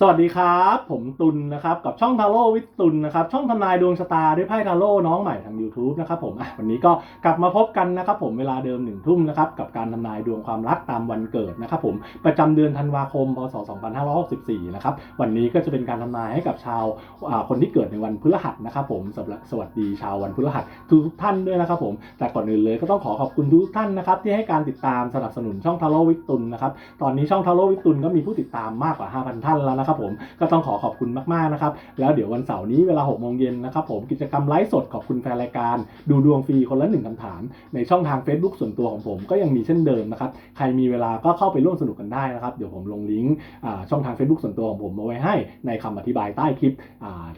สวัสดีครับ ผมตุลนะครับ กับช่องทาโร่วิทตุลนะครับ ช่องทำนายดวงชะตาด้วยไพ่ทาโร่น้องใหม่ทาง YouTube นะครับผมวันนี้ก็กลับมาพบกันนะครับผมเวลาเดิมหนึ่งทุ่มนะครับกับการทำนายดวงความรักตามวันเกิดนะครับผมประจำเดือนธันวาคมพศ 2564 นะครับวันนี้ก็จะเป็นการทำนายให้กับชาวอ่าคนที่เกิดในวันพฤหัสนะครับผมสำหรับสวัสดีชาววันพฤหัสทุกท่านด้วยนะครับผมแต่ก่อนอื่นเลยก็ต้องขอขอบคุณทุกท่านนะครับที่ให้การติดตามสนับสนุนช่องทาโร่วิทตุลนะครับตอนนี้ช่องทาโร่วิตุลก็มีผู้ติดตามมากกว่า 5,000 ท่านแล้วนะครับผมก็ต้องขอขอบคุณมากๆนะครับแล้วเดี๋ยววันเสาร์นี้เวลา6โมงเย็นนะครับผมกิจกรรมไลฟ์สดขอบคุณแฟนรายการ ดูดวงฟรีคนละหนึ่งคำถาม ในช่องทาง Facebook ส่วนตัวของผมก็ยังมีเช่นเดิมนะครับใครมีเวลาก็เข้าไปร่วมสนุกกันได้นะครับเดี๋ยวผมลงลิงก์ช่องทาง Facebook ส่วนตัวของผมมาไว้ให้ในคำอธิบายใต้คลิป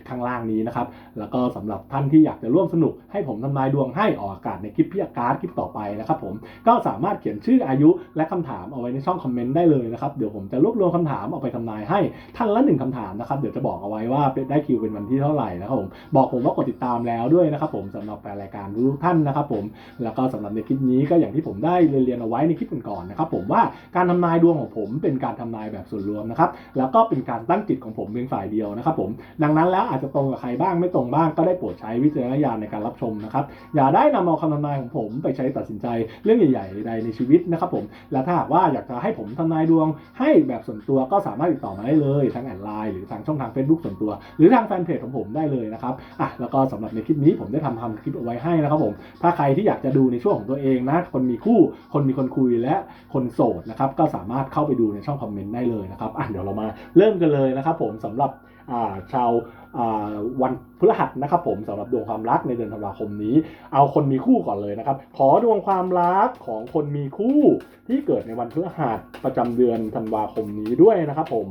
ข้างล่างนี้นะครับแล้วก็สำหรับท่านที่อยากจะร่วมสนุกให้ผมทำนายดวงให้ออกอากาศในคลิปพี่อาการคลิปต่อไปนะครับผมก็สามารถเขียนชื่ออายุและคำถามเอาไว้ในช่องคอมเมนต์ได้เลยนะครับเดี๋ยวผมจะรวบรวมคำถามเอาไปทำนายให้ท่านละหนึ่งคำถามนะครับ เดี๋ยวจะบอกเอาไว้ว่าได้คิวเป็นวันที่เท่าไหร่นะครับผมบอกผมว่ากดติดตามแล้วด้วยนะครับผมสำหรับแฟนรายการทุกท่านนะครับผมแล้วก็สำหรับในคลิปนี้ก็อย่างที่ผมได้เรียนเอาไว้ในคลิปก่อนๆนะครับผมว่าการทำนายดวงของผมเป็นการทำนายแบบส่วนรวมนะครับแล้วก็เป็นการตั้งจิตของผมเพียงฝ่ายเดียวนะครับผมดังนั้นแล้วอาจจะตรงกับใครบ้างไม่ตรงบ้างก็ได้โปรดใช้วิจารณญาณในการรับชมนะครับอย่าได้นำเอาคำทำนายของผมไปใช้ตัดสินใจเรื่องใหญ่ๆใดในชีวิตนะครับผมและถ้าหากว่าอยากจะให้ผมทำนายดวงให้แบบส่วนตัวก็สามารถติดต่อมาได้เลยทางแอดไลน์หรือทางช่องทาง Facebook ส่วนตัว หรือทางแฟนเพจของผมได้เลยนะครับอะแล้วก็สำหรับในคลิปนี้ผมได้ทำทำคลิปเอาไว้ให้นะครับผมถ้าใครที่อยากจะดูในช่วงของตัวเองนะคนมีคู่คนมีคนคุยและคนโสดนะครับก็สามารถเข้าไปดูในช่องคอมเมนต์ได้เลยนะครับอะเดี๋ยวเรามาเริ่มกันเลยนะครับผมสำหรับอ่าชาวอ่าวันพฤหัสนะครับผมสำหรับดวงความรักในเดือนธันวาคมนี้ เอาคนมีคู่ก่อนเลยนะครับ ขอดวงความรักของคนมีคู่ที่เกิดในวันพฤหัสประจำเดือนธันวาคมนี้ด้วยนะครับผม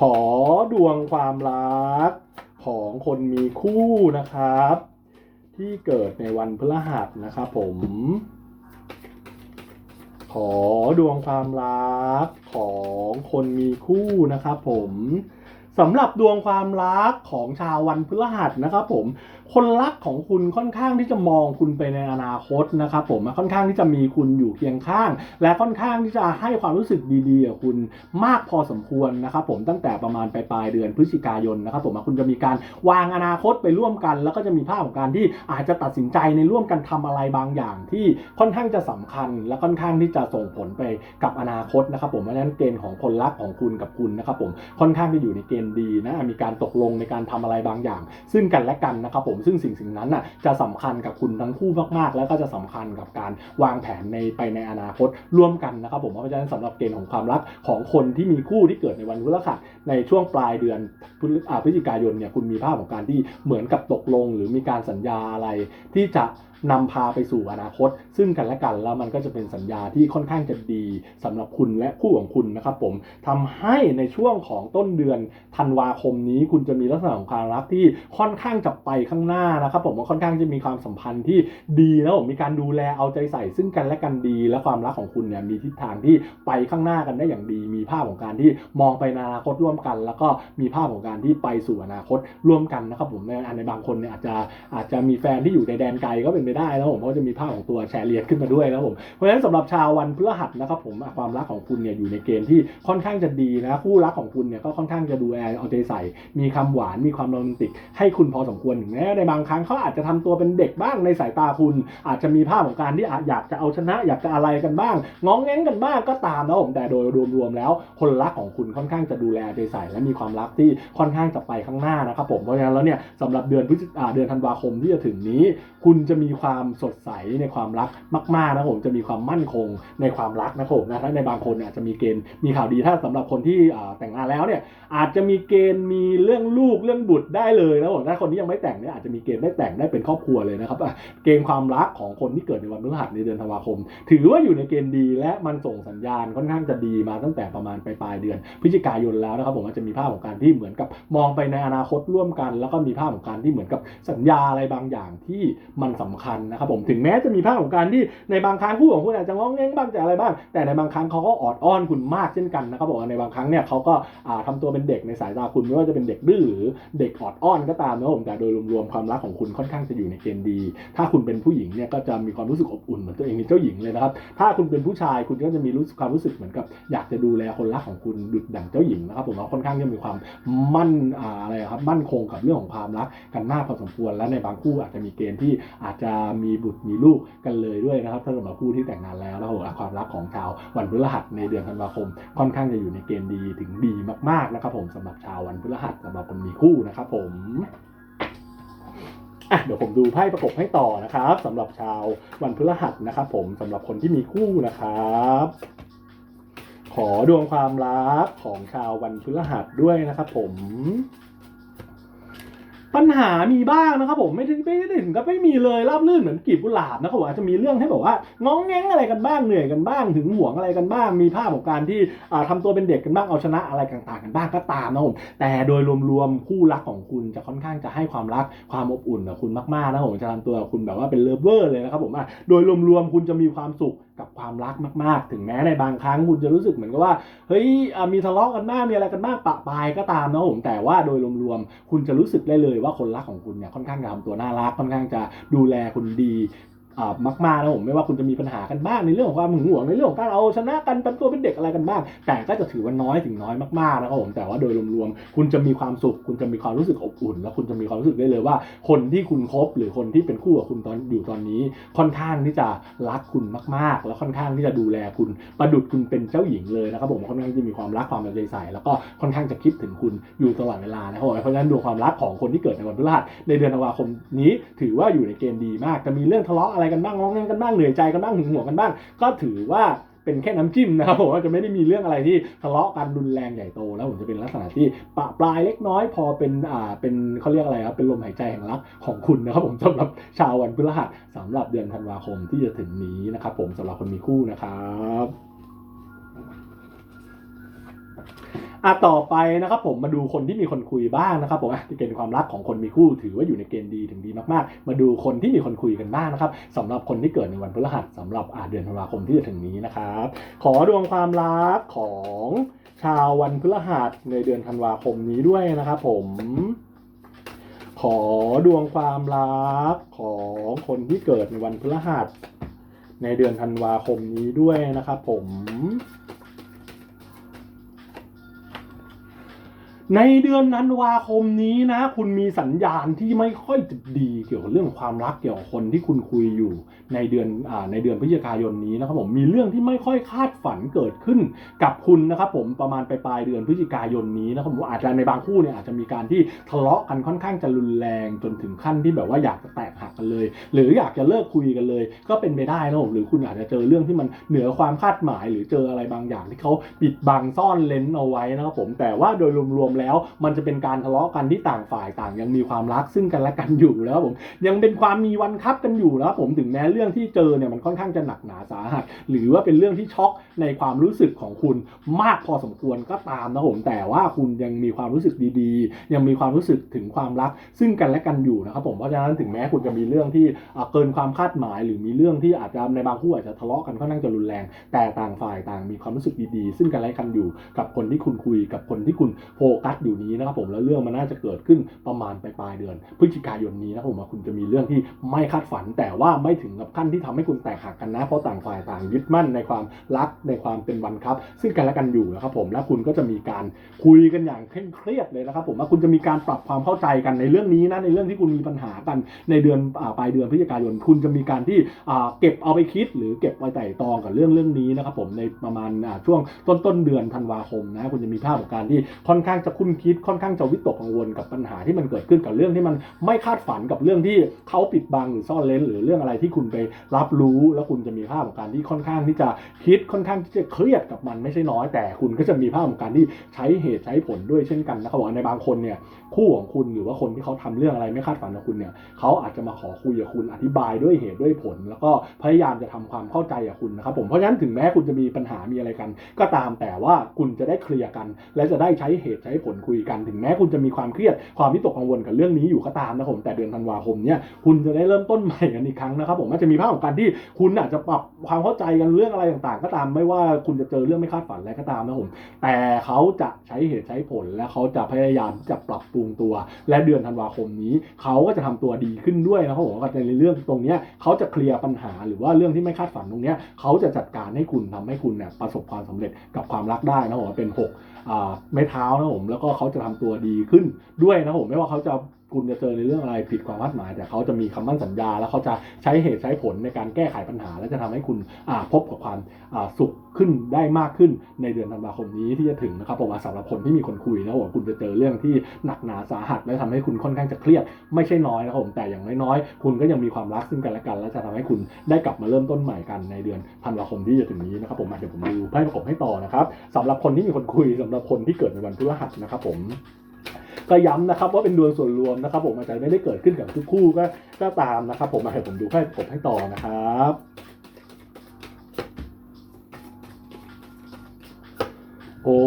ขอดวงความรักของคนมีคู่นะครับ ที่เกิดในวันพฤหัสนะครับผม ขอดวงความรักของคนมีคู่นะครับผม สำหรับดวงความรักของชาววันพฤหัสนะครับผมคนรักของคุณค่อนข้างที่จะมองคุณไปในอนาคตนะครับผมค่อนข้างที่จะมีคุณอยู่เคียงข้าง และค่อนข้างที่จะให้ความรู้สึกดีๆกับคุณมากพอสมควรนะครับผมตั้งแต่ประมาณปลายเดือนพฤศจิกายนนะครับผมคุณจะมีการวางอนาคตไปร่วมกัน แล้วก็จะมีภาพของการที่อาจจะตัดสินใจในร่วมกันทำอะไรบางอย่าง ที่ค่อนข้างจะสำคัญ และค่อนข้างที่จะส่งผลไปกับอนาคตนะครับผมเพราะฉะนั้นเกณฑ์ของคนรักของคุณกับคุณนะครับผมค่อนข้างจะอยู่ในเกณฑ์ดีนะมีการตกลงในการทำอะไรบางอย่าง ซึ่งกันและกันนะครับผมซึ่งสิ่งสิ่งนั้นน่ะจะสำคัญกับคุณทั้งคู่มากๆ แล้วก็จะสำคัญกับการวางแผนในไปในอนาคตร่วมกันนะครับผมเพราะฉะนั้นสำหรับเกณฑ์ของความรักของคนที่มีคู่ที่เกิดในวันพฤหัสในช่วงปลายเดือนพฤศจิกายนเนี่ยคุณมีภาพของการที่เหมือนกับตกลง หรือมีการสัญญาอะไรที่จะ นำพาไปสู่อนาคต ซึ่งกันและกันแล้วมันก็จะเป็นสัญญาที่ค่อนข้างจะดีสำหรับคุณและคู่ของคุณนะครับผมทำให้ในช่วงของต้นเดือนธันวาคมนี้ คุณจะมีลักษณะของความรักที่ค่อนข้างจะไปข้างหน้านะครับผมค่อนข้างจะมีความสัมพันธ์ที่ดีแล้วผมมีการดูแลเอาใจใส่ ซึ่งกันและกันดี และความรักของคุณเนี่ยมีทิศทางที่ไปข้างหน้ากันได้อย่างดี มีภาพของการที่มองไปในอนาคตร่วมกัน แล้วก็มีภาพของการที่ไปสู่อนาคตร่วมกันนะครับผมในในบางคนเนี่ยอาจจะอาจจะมีแฟนที่อยู่ในแดนไกลก็เป็นไปได้นะผมเพราะจะมีภาพของตัวแชร์เลียนขึ้นมาด้วยนะผมเพราะฉะนั้นสำหรับชาววันพฤหัสนะครับผมความรักของคุณเนี่ยอยู่ในเกณฑ์ที่ค่อนข้างจะดีนะคู่รักของคุณเนี่ยก็ค่อนข้างจะดูแลเอาใจใส่ มีคำหวานมีความโรแมนติก ให้คุณพอสมควรถึงแม้ในบางครั้งเขาอาจจะทำตัวเป็นเด็กบ้างในสายตาคุณ อาจจะมีภาพของการที่อยากจะเอาชนะ อยากจะอะไรกันบ้างง้องแง้งกันบ้างก็ตามนะผมแต่โดยรวมๆแล้ว คนรักของคุณค่อนข้างจะดูแลเอาใจใส่ และมีความรักที่ค่อนข้างจะไปข้างหน้านะครับผมเพราะฉะนั้นแล้วเนี่ยสำหรับเดือนพฤศจิอ่าเดือนธันวาคมที่จะถึงนี้ คุณจะมีความสดใสในความรักมากๆนะผมจะมีความมั่นคงในความรักนะผมนะถ้าในบางคนเนี่ยอาจจะมีเกณฑ์มีข่าวดีถ้าสำหรับคนที่แต่งงานแล้วเนี่ยอาจจะมีเกณฑ์มีเรื่องลูกเรื่องบุตรได้เลยนะผมถ้าคนที่ยังไม่แต่งเนี่ยอาจจะมีเกณฑ์ได้แต่งได้เป็นครอบครัวเลยนะครับเกณฑ์ความรักของคนที่เกิดในวันพฤหัสในเดือนธันวาคม ถือว่าอยู่ในเกณฑ์ดีและมันส่งสัญญาณค่อนข้างจะดีมาตั้งแต่ประมาณปลายเดือนพฤศจิกายนแล้วนะครับผมอาจจะมีภาพของการที่เหมือนกับมองไปในอนาคตร่วมกัน แล้วก็มีภาพของการที่เหมือนกับสัญญาอะไรบางอย่างที่มันสำคัญคัญนะครับผมถึงแม้จะมีภาพของการที่ในบางครั้งคู่ของคุณอาจจะง้องแง้งบ้างแต่อะไรบ้าง แต่ในบางครั้งเขาก็ออดอ้อนคุณมากเช่นกันนะครับผมในบางครั้งเนี่ยเขาก็อ่าทำตัวเป็นเด็กในสายตาคุณไม่ว่าจะเป็นเด็กดื้อหรือเด็กออดอ้อนก็ตามนะครับผมแต่โดยรวมๆความรักของคุณค่อนข้างจะอยู่ในเกณฑ์ดี ถ้าคุณเป็นผู้หญิงเนี่ยก็จะมีความรู้สึกอบอุ่นเหมือนตัวเองเป็นเจ้าหญิงเลยนะครับถ้าคุณเป็นผู้ชายคุณก็จะมีรู้สึกความรู้สึกเหมือนกับ อยากจะดูแลคนรักของคุณดุจดั่งเจ้าหญิงนะครับผมว่าค่อนข้างจะมีความมั่นอ่าอะไรครับมั่นคงกับเรื่องของความรักกันมากพอสมควรและในบางคู่อาจจะมีเกณฑ์ที่อาจจะมีบุตรมีลูกกันเลยด้วยนะครับถ้าสำหรับคู่ที่แต่งงานแล้วแล้วผมความรักของชาววันพฤหัสในเดือนธันวาคม ค่อนข้างจะอยู่ในเกณฑ์ดีถึงดีมากๆนะครับผมสำหรับชาววันพฤหัสสำหรับคนมีคู่นะครับผมอะเดี๋ยวผมดูไพ่ประกบให้ต่อนะครับสำหรับชาววันพฤหัสนะครับ ผมสำหรับคนที่มีคู่นะครับขอดวงความรักของชาววันพฤหัสด้วยนะครับผม ปัญหามีบ้างนะครับผมไม่ถึงไม่ได้ถึงกับไม่มีเลยราบรื่นเหมือนกีบกุหลาบนะครับผมอาจจะมีเรื่องให้แบบว่าง้องแง้งอะไรกันบ้างเหนื่อยกันบ้างถึงห่วงอะไรกันบ้าง มีภาพของการที่อ่าทำตัวเป็นเด็กกันบ้างเอาชนะอะไรต่างๆ กันบ้างก็ตามนะครับผมแต่โดยรวมๆคู่รักของคุณจะค่อนข้างจะให้ความรักความอบอุ่นกับคุณมากๆนะครับผมจะทำตัวคุณแบบว่าเป็นเลิฟเวอร์เลยนะครับผมโดยรวมๆคุณจะมีความสุขกับความรักมาก ๆ ถึงแม้ในบางครั้งคุณจะรู้สึกเหมือนกับว่า เฮ้ยอะมีทะเลาะกันบ้ากมีอะไรกันบ้ากปะปายก็ตามนะผมแต่ว่าโดยรวมๆคุณจะรู้สึกได้เลยว่าคนรักของคุณเนี่ยค่อนข้างจะทำตัวน่ารักค่อนข้างจะดูแลคุณดี มากๆนะผมไม่ว่าคุณจะมีปัญหากันบ้างในเรื่องของความหึงหวงในเรื่องของการเอาชนะกันเป็นตัวเป็นเด็กอะไรกันบ้าง แต่ก็จะถือว่าน้อยถึงน้อยมากๆนะครับผมแต่ว่าโดยรวมๆคุณจะมีความสุข คุณจะมีความรู้สึกอบอุ่น แล้วคุณจะมีความรู้สึกได้เลยว่า คนที่คุณคบหรือคนที่เป็นคู่กับคุณตอนอยู่ตอนนี้ ค่อนข้างที่จะรักคุณมากๆ แล้วค่อนข้างที่จะดูแลคุณประดุดคุณเป็นเจ้าหญิงเลยนะครับผมค่อนข้างจะมีความรักความเอาใจใส่แล้วก็ค่อนข้างจะคิดถึงคุณอยู่ตลอดเวลานะครับผมเพราะฉะนั้นดวงความรักของคนที่เกิดในวันพฤหัสในเดือนธันวาคมนี้ ถือว่าอยู่ในเกณฑ์ดีมากจะมีเรื่องทะเลาะอะไรไรกันบ้างง้องแงงกันบ้างเหนื่อยใจกันบ้างหึงหวงกันบ้าง ก็ถือว่าเป็นแค่น้ำจิ้มนะครับผมว่าจะไม่ได้มีเรื่องอะไรที่ทะเลาะกันรุนแรงใหญ่โตแล้วผมจะเป็นลักษณะที่ปะปลายเล็กน้อยพอเป็นอ่าเป็นเขาเรียกอะไรครับเป็นลมหายใจแห่งรักของคุณนะครับผมสำหรับชาววันพฤหัสสำหรับเดือนธันวาคมที่จะถึงนี้นะครับผมสำหรับคนมีคู่นะครับ อะต่อไปนะครับผมมาดูคนที่มีคนคุยบ้างนะครับผมอ่เกณฑ์ความรักของคนมีคู่ถือว่าอยู่ในเกณฑ์ดีถึงดีมากๆ มาดูคนที่มีคนคุยกันบ้างนะครับสำหรับคนที่เกิดในวันพฤหัสสำหรับอาเดือนธันวาคมที่จะถึงนี้นะครับ ขอดวงความรักของชาววันพฤหัสในเดือนธันวาคมนี้ด้วยนะครับผมขอดวงความรักของคนที่เกิดในวันพฤหัสในเดือนธันวาคมนี้ด้วยนะครับผม ในเดือนธันวาคมนี้นะ คุณมีสัญญาณที่ไม่ค่อยจะดีเกี่ยวกับเรื่องความรักเกี่ยวกับคนที่คุณคุยอยู่ ในเดือนอในเดือนพฤศจิกายนนี้นะครับผมมีเรื่องที่ไม่ค่อยคาดฝันเกิดขึ้นกับคุณนะครับผมประมาณปลายปลายเดือนพฤศจิกายนนี้นะครับผมอาจจะในบางคู่เนี่ยอาจจะมีการที่ทะเลาะกันค่อนข้างจะรุนแรงจนถึงขั้นที่แบบว่าอยากจะแตกหักกันเลย หรืออยากจะเลิกคุยกันเลย ก็เป็นไปได้นะผมหรือคุณอาจจะเจอเรื่องที่มันเหนือความคาดหมาย หรือเจออะไรบางอย่างที่เขาปิดบังซ่อนเลนเอาไว้นะครับผมแต่ว่าโดยรวมๆแล้วมันจะเป็นการทะเลาะกันที่ต่างฝ่ายต่างยังมีความรักซึ่งกันและกันอยู่แล้วผมยังเป็นความมีวันคับกันอยู่นะครับผมถึงแม้เรื่องที่เจอเนี่ยมันค่อนข้างจะหนักหนาสาหัส หรือว่าเป็นเรื่องที่ช็อกในความรู้สึกของคุณมากพอสมควรก็ตามนะผมแต่ว่าคุณยังมีความรู้สึกดีๆ ยังมีความรู้สึกถึงความรัก ซึ่งกันและกันอยู่นะครับผมเพราะฉะนั้นถึงแม้คุณจะมีเรื่องที่เกินความคาดหมาย หรือมีเรื่องที่อาจจะในบางคู่อาจจะทะเลาะกันค่อนข้างจะรุนแรง แต่ต่างฝ่ายต่างมีความรู้สึกดีๆ ซึ่งกันและกันอยู่ กับคนที่คุณคุยกับคนที่คุณโฟกัสอยู่นี้นะครับผมแล้วเรื่องมันน่าจะเกิดขึ้นประมาณปลายเดือน พฤศจิกายนนี้นะครับผมว่าคุณจะมีเรื่องที่ไม่คาดฝัน แต่ว่าไม่ถึงกับขั้นที่ทำให้คุณแตกหักกันนะ เพราะต่างฝ่ายต่างยึดมั่นในความรักในความเป็นวันครับ ซึ่งกันและกันอยู่นะครับผมและคุณก็จะมีการคุยกันอย่างเคร่งเครียดเลยนะครับผมว่าคุณจะมีการปรับความเข้าใจกันในเรื่องนี้นะในเรื่องที่คุณมีปัญหากันในเดือนปลายเดือนพฤศจิกายน คุณจะมีการที่เก็บเอาไปคิด หรือเก็บไว้ไต่ตองกับเรื่องเรื่องนี้นะครับผมในประมาณช่วงต้นต้นเดือนธันวาคมนะคุณจะมีภาพของการที่ค่อนข้างจะคุ้นคิดค่อนข้างจะวิตกกังวลกับปัญหาที่มันเกิดขึ้นกับเรื่องที่มันไม่คาดฝันกับเรื่องที่เขาปิดบังหรือซ่อนเลนหรือเรื่องอะไรที่คุณไปรับรู้ แล้วคุณจะมีภาพของการที่ค่อนข้างที่จะคิดค่อนข้างที่จะเครียดกับมันไม่ใช่น้อย แต่คุณก็จะมีภาพของการที่ใช้เหตุใช้ผลด้วยเช่นกันนะครับว่าในบางคนเนี่ยคู่ของคุณหรือว่าคนที่เขาทำเรื่องอะไรไม่คาดฝันกับคุณเนี่ยเขาอาจจะมาขอคุยกับคุณอธิบายด้วยเหตุด้วยผล แล้วก็พยายามจะทำความเข้าใจกับคุณนะครับผมเพราะฉะนั้นถึงแม้คุณจะมีปัญหามีอะไรกัน ก็ตามแต่ว่าคุณจะได้เคลียร์กัน และจะได้ใช้เหตุใช้ผลคุยกันถึงแม้คุณจะมีความเครียดความวิตกกังวลกับเรื่องนี้อยู่ก็ตามนะผมแต่เดือนธันวาคมเนี่ยคุณจะได้เริ่มต้นใหม่กันอีกครั้งนะครับผมอาจจะมีภาพของการที่คุณอาจจะปรับความเข้าใจกันเรื่องอะไรต่างๆ ก็ตามไม่ว่าคุณจะเจอเรื่องไม่คาดฝันอะไรก็ตามนะผมแต่เขาจะใช้เหตุใช้ผลและเขาจะพยายามจะปรับปรุงตัว และเดือนธันวาคมนี้ เขาก็จะทำตัวดีขึ้นด้วยนะครับผมในเรื่องตรงนี้เขาจะเคลียร์ปัญหาหรือว่าเรื่องที่ไม่คาดฝันตรงนี้เขาจะจัดการให้คุณทำให้คุณเนี่ยประสบความสำเร็จกับความรักได้นะผมเป็นหกอ่าไม้เท้านะผมแล้วก็เขาจะทำตัวดีขึ้นด้วยนะผมไม่ว่าเขาจะ คุณจะเจอในเรื่องอะไรผิดความคาดหมาย แต่เขาจะมีคำมั่นสัญญา แล้วเขาจะใช้เหตุใช้ผลในการแก้ไขปัญหา และจะทำให้คุณพบกับความสุขขึ้นได้มากขึ้นในเดือนธันวาคมนี้ที่จะถึงนะครับผมว่าสำหรับคนที่มีคนคุยนะผมคุณจะเจอเรื่องที่หนักหนาสาหัส และทำให้คุณค่อนข้างจะเครียดไม่ใช่น้อยนะครับผมแต่อย่างน้อยๆ คุณก็ยังมีความรักซึ่งกันและกัน และจะทำให้คุณได้กลับมาเริ่มต้นใหม่กันในเดือนธันวาคมที่จะถึงนี้นะครับผมเดี๋ยวผมดูไพ่ประกบให้ต่อนะครับสำหรับคนที่มีคนคุยสำหรับคนที่เกิดในวันพฤหัสนะครับผม ก็ย้ำนะครับว่าเป็นดวงส่วนรวมนะครับ ผมอาจจะไม่ได้เกิดขึ้นกับทุกคู่ก็ก็ตามนะครับ ผมมาให้ผมดูให้ผมให้ต่อนะครับโอ้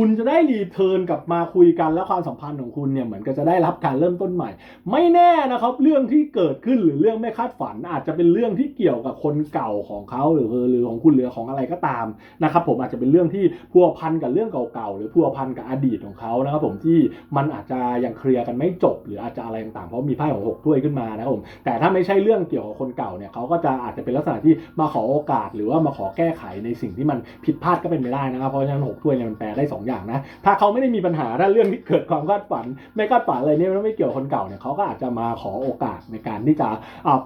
คุณจะได้รีเทิร์นกลับมาคุยกันแล้วความสัมพันธ์ของคุณเนี่ยเหมือนกับจะได้รับการเริ่มต้นใหม่ ไม่แน่นะครับ เรื่องที่เกิดขึ้นหรือเรื่องไม่คาดฝัน อาจจะเป็นเรื่องที่เกี่ยวกับคนเก่าของเขาหรือหรือของคุณหรือของอะไรก็ตามนะครับ ผมอาจจะเป็นเรื่องที่พัวพันกับเรื่องเก่าๆหรือพัวพันกับอดีตของเขานะครับ ผมที่มันอาจจะยังเคลียร์กันไม่จบ หรืออาจจะอะไรต่างๆเพราะมีไพ่ของหกถ้วยขึ้นมานะครับผมแต่ถ้าไม่ใช่เรื่องเกี่ยวกับคนเก่าเนี่ยเขาก็จะอาจจะเป็นลักษณะที่มาขอโอกาส หรือว่ามาขอแก้ไขในสิ่งที่มันผิดพลาดก็เป็นไปได้นะครับเพราะฉะนั้นหกถ้วยเนี่ยมันแปลได้สอย่างนะ ถ้าเขาไม่ได้มีปัญหาถ้าเรื่องที่เกิดความคาดฝัน ไม่คาดฝันอะไรเนี่ยไม่เกี่ยวกับคนเก่าเนี่ยเขาก็อาจจะมาขอโอกาสในการที่จะ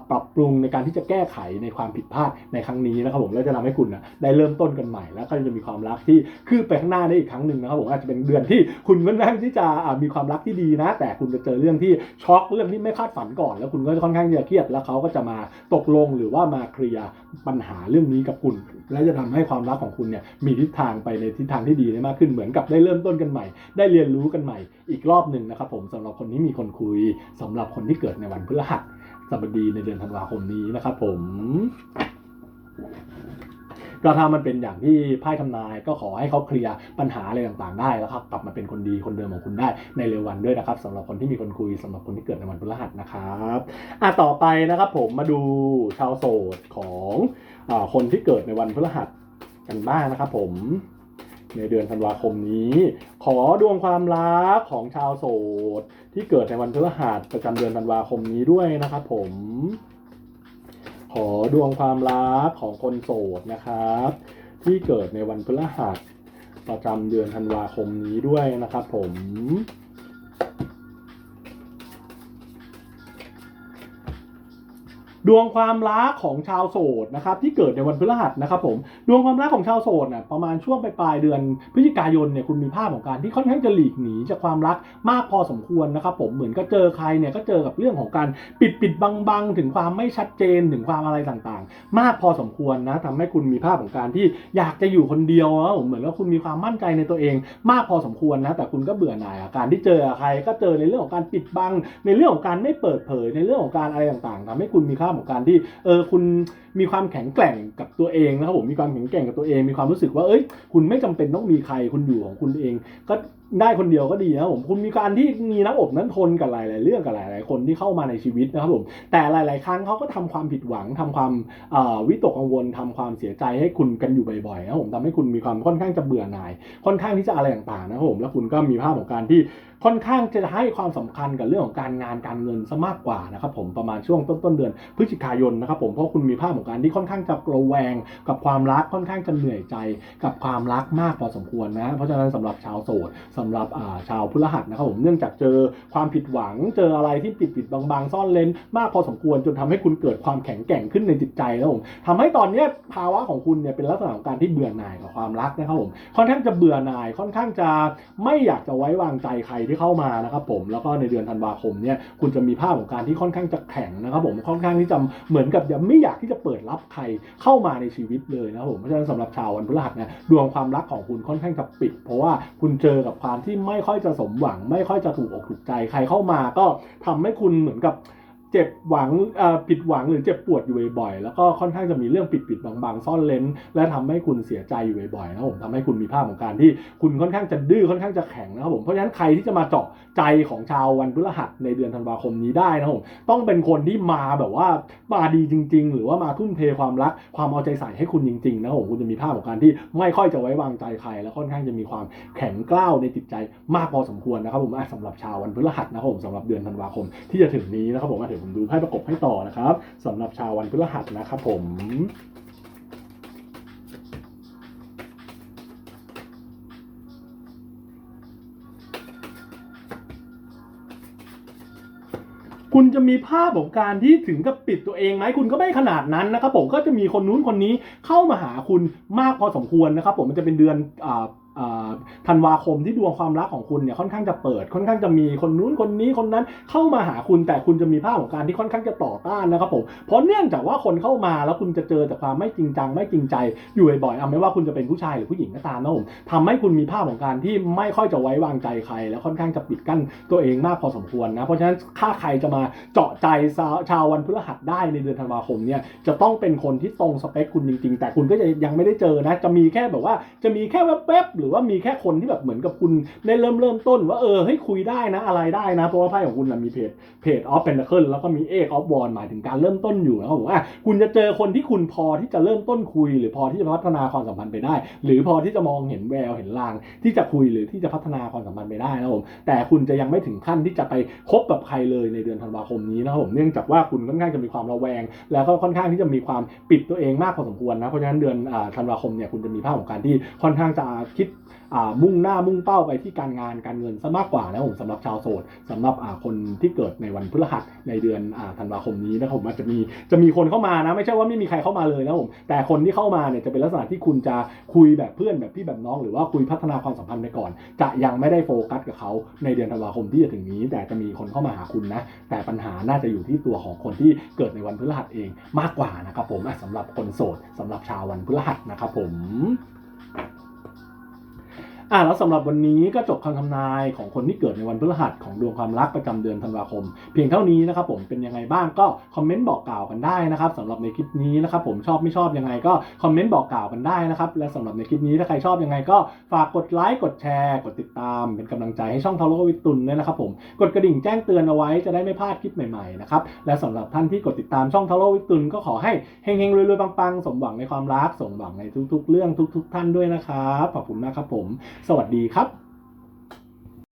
ปรับปรุงในการที่จะแก้ไขในความผิดพลาดในครั้งนี้นะครับผมแล้วจะทำให้คุณนะได้เริ่มต้นกันใหม่ แล้วก็จะมีความรักที่คืบไปข้างหน้าได้อีกครั้งหนึ่งนะครับผมอาจจะเป็นเดือนที่คุณค่อนข้างที่จะมีความรักที่ดีนะ แต่คุณจะเจอเรื่องที่ช็อกเรื่องที่ไม่คาดฝันก่อน แล้วคุณก็ค่อนข้างจะเครียดแล้วเขาก็จะมาตกลงหรือว่ามาเคลียร์ปัญหาเรื่องนี้กับคุณและจะทำให้ความรักของคุณเนี่ยมีทิศทางไปในทิศทางที่ดีได้มากขึ้นเหมือนกับได้เริ่มต้นกันใหม่ ได้เรียนรู้กันใหม่ อีกรอบหนึ่งนะครับผมสำหรับคนที่มีคนคุยสำหรับคนที่เกิดในวันพฤหัสบดีในเดือนธันวาคมนี้นะครับผมก็ถ้ามันเป็นอย่างที่ไพ่ทำนายก็ขอให้เขาเคลียร์ปัญหาอะไรต่างๆได้แล้วครับกลับมาเป็นคนดีคนเดิมของคุณได้ในเร็ววันด้วยนะครับสำหรับคนที่มีคนคุยสำหรับคนที่เกิดในวันพฤหัสนะครับอะต่อไปนะครับผมมาดูชาวโสดของ คนที่เกิดในวันพฤหัสกันบ้างนะครับผมในเดือนธันวาคมนี้ ขอดวงความรักของชาวโสดที่เกิดในวันพฤหัสประจำเดือนธันวาคมนี้ด้วยนะครับผม ขอดวงความรักของคนโสดนะครับ ที่เกิดในวันพฤหัสประจำเดือนธันวาคมนี้ด้วยนะครับผม ดวงความรักของชาวโสดนะครับที่เกิดในวันพฤหัสนะครับผมดวงความรักของชาวโสดเนี่ยประมาณช่วงปลายเดือนพฤศจิกายนเนี่ยคุณมีภาพของการที่ค่อนข้างจะหลีกหนีจากความรักมากพอสมควรนะครับผมเหมือนก็เจอใครเนี่ยก็เจอกับเรื่องของการปิดปิดบังบังๆ ถึงความไม่ชัดเจนถึงความอะไรต่างๆ มากพอสมควรนะทำให้คุณมีภาพของการที่อยากจะอยู่คนเดียวนะผมเหมือนว่าคุณมีความมั่นใจในตัวเอง มากพอสมควรนะแต่คุณก็เบื่อหน่ายกับการที่เจอใครก็เจอในเรื่องของการปิดบัง ในเรื่องของการไม่เปิดเผยในเรื่องของการอะไรต่างๆทำให้คุณมีภาพของการที่เออคุณมีความแข็งแกร่งกับตัวเองนะครับผมมีความแข็งแกร่งกับตัวเองมีความรู้สึกว่าเอ้ยคุณไม่จำเป็นต้องมีใครคุณอยู่ของคุณเองก็ ได้คนเดียวก็ดีนะผมคุณมีการที่มีน้ำอบนั้นทนกับหลายๆเรื่องกับหลาย ๆ คนที่เข้ามาในชีวิตนะครับผมแต่หลาย ๆ ครั้งเขาก็ทำความผิดหวังทำความวิตกกังวลทำความเสียใจให้คุณกันอยู่บ่อยๆนะผมทำให้คุณมีความค่อนข้างจะเบื่อหน่าย ค่อนข้างที่จะอะไรต่างๆนะครับผมแล้วคุณก็มีภาพของการที่ค่อนข้างจะให้ความสำคัญกับเรื่องของการงานการเงินซะมากกว่านะครับผมประมาณช่วงต้นๆเดือนพฤศจิกายนนะครับผมเพราะคุณมีภาพของการที่ค่อนข้างจะระแวง กับความรักค่อนข้างจะเหนื่อยใจ กับความรักมากพอสมควรนะเพราะฉะนั้นสำหรับชาวโสดสำหรับาชาวพฤหัสนะครับผมเนื่องจากเจอความผิดหวังเจออะไรที่ปิดปิดบางๆ ซ่อนเลนมากพอสมควรจนทำให้คุณเกิดความแข็งแกร่งขึ้นในจิตใจนะครับผมทำให้ตอนนี้ภาวะของคุณเนี่ยเป็นลักษณะของการที่เบื่อหน่ายกับความรักนะครับผมค่อนข้างจะเบื่อหน่ายค่อนข้างจะไม่อยากจะไว้วางใจใครที่เข้ามานะครับผมแล้วก็ในเดือนธันวาคมเนี่ยคุณจะมีภาพของการที่ค่อนข้างจะแข็งนะครับผมค่อนข้างที่จะเหมือนกับยังไม่อยากที่จะเปิดรับใครเข้ามาในชีวิตเลยนะครับผมเพราะฉะนั้นสำหรับชาววันพฤหัสเนี่ยดวงความรักของคุณค่อนข้างจะปิด เพราะว่าคุณเจอกับความที่ไม่ค่อยจะสมหวัง ไม่ค่อยจะถูกอกถูกใจ ใครเข้ามาก็ทำให้คุณเหมือนกับ เจ็บหวังผิดหวังหรือเจ็บปวดอยู่บ่อยๆ แล้วก็ค่อนข้างจะมีเรื่องปิดๆบางๆ ซ่อนเลนและทำให้คุณเสียใจอยู่บ่อยๆนะครับผมทำให้คุณมีภาพของการที่คุณค่อนข้างจะดื้อค่อนข้างจะแข็งนะครับผมเพราะฉะนั้นใครที่จะมาเจาะใจของชาววันพฤหัสในเดือนธันวาคมนี้ได้นะครับผมต้องเป็นคนที่มาแบบว่ามาดีจริง ๆ หรือว่ามาทุ่มเทความรักความเอาใจใส่ให้คุณจริงๆนะครับผมคุณจะมีภาพของการที่ไม่ค่อยจะไว้วางใจใคร และค่อนข้างจะมีความแข็งกร้าวในจิตใจมากพอสมควรนะครับผมอะสำหรับชาววันพฤหัสนะครับผมสำหรับเดือนธันวาคมที่จะถึงนี้นะครับผมอะเดี๋ยวผมดูไพ่ประกบให้ต่อนะครับสำหรับชาววันพฤหัสนะครับผมคุณจะมีภาพของการที่ถึงกับปิดตัวเองไหมคุณก็ไม่ขนาดนั้นนะครับผมก็จะมีคนนู้นคนนี้เข้ามาหาคุณมากพอสมควรนะครับผมมันจะเป็นเดือนอ่า ธันวาคมที่ดวงความรักของคุณเนี่ยค่อนข้างจะเปิด ค่อนข้างจะมีคนนู้นคนนี้คนนั้นเข้ามาหาคุณแต่คุณจะมีภาพของการที่ค่อนข้างจะต่อต้านนะครับผมเพราะเนื่องจากว่าคนเข้ามาแล้วคุณจะเจอแต่ความไม่จริงจังไม่จริงใจอยู่บ่อยๆเอาไม่ว่าคุณจะเป็นผู้ชายหรือผู้หญิงก็ตามนะผมทำให้คุณมีภาพของการที่ไม่ค่อยจะไว้วางใจใคร และค่อนข้างจะปิดกั้นตัวเองมากพอสมควรนะเพราะฉะนั้นถ้าใครจะมาเจาะใจชาววันพฤหัสได้ในเดือนธันวาคมเนี่ยจะต้องเป็นคนที่ตรงสเปคคุณจริง ๆ แต่คุณก็จะยังไม่ได้เจอนะ จะมีแค่แบบว่าจะมีแค่แวบๆรือว่ามีแค่คนที่แบบเหมือนกับคุณได้เริ่มเริ่มต้น ว่าเออให้คุยได้นะอะไรได้นะ เพราะว่าไพ่ของคุณมีเพจเพจออฟเป็นเคิลแล้วก็มีเอกออฟวอนหมายถึงการเริ่มต้นอยู่นะครับผมอะคุณจะเจอคนที่คุณพอที่จะเริ่มต้นคุย หรือพอที่จะพัฒนาความสัมพันธ์ไปได้ หรือพอที่จะมองเห็นแววเห็นลาง ที่จะคุยหรือที่จะพัฒนาความสัมพันธ์ไปได้นะครับผมแต่คุณจะยังไม่ถึงขั้นที่จะไปคบกับใครเลยในเดือนธันวาคมนี้นะครับผมเนื่องจากว่าคุณค่อนข้างจะมีความระแวง แล้วก็ค่อนข้างที่จะมีความปิดตัวเองมากพอสมควรนะเพราะฉะนั้นเดือนธันวาคมเนี่ยคุณจะมีภาพของการที่ค่อนข้างจะคิดมุ่งหน้ามุ่งเป้าไปที่การงานการเงินซะมากกว่านะผมสำหรับชาวโสดสำหรับคนที่เกิดในวันพฤหัสในเดือนธันวาคมนี้นะครับผมอาจจะมีจะมีคนเข้ามานะไม่ใช่ว่าไม่มีใครเข้ามาเลยนะผมแต่คนที่เข้ามาเนี่ยจะเป็นลักษณะที่คุณจะคุยแบบเพื่อนแบบพี่แบบน้อง หรือว่าคุยพัฒนาความสัมพันธ์ไปก่อน จะยังไม่ได้โฟกัสกับเขาในเดือนธันวาคมที่จะถึงนี้ แต่จะมีคนเข้ามาหาคุณนะแต่ปัญหาน่าจะอยู่ที่ตัวของคนที่เกิดในวันพฤหัสเองมากกว่านะครับผมอะสำหรับคนโสดสำหรับชาววันพฤหัสนะครับผม อะแล้วสำหรับวันนี้ก็จบคำทำนายของคนที่เกิดในวันพฤหัสของดวงความรักประจำเดือนธันวาคม เพียงเท่านี้นะครับผมเป็นยังไงบ้างก็คอมเมนต์บอกกล่าวกันได้นะครับสำหรับในคลิปนี้นะครับผมชอบไม่ชอบยังไงก็คอมเมนต์บอกกล่าวกันได้นะครับและสำหรับในคลิปนี้ถ้าใครชอบยังไงก็ฝากกดไลค์กดแชร์ กดติดตามเป็นกำลังใจให้ช่องทาโร่วิตุนด้วยนะครับผมกดกระดิ่งแจ้งเตือนเอาไว้จะได้ไม่พลาดคลิปใหม่ๆนะครับและสำหรับท่านที่กดติดตามช่องทาโร่วิตุนก็ขอให้เฮงๆรวยๆปังๆสมหวังในความรักสมหวังในทุกๆ เรื่องทุก ๆ ท่านด้วยนะครับขอบคุณมากครับผมสวัสดีครับ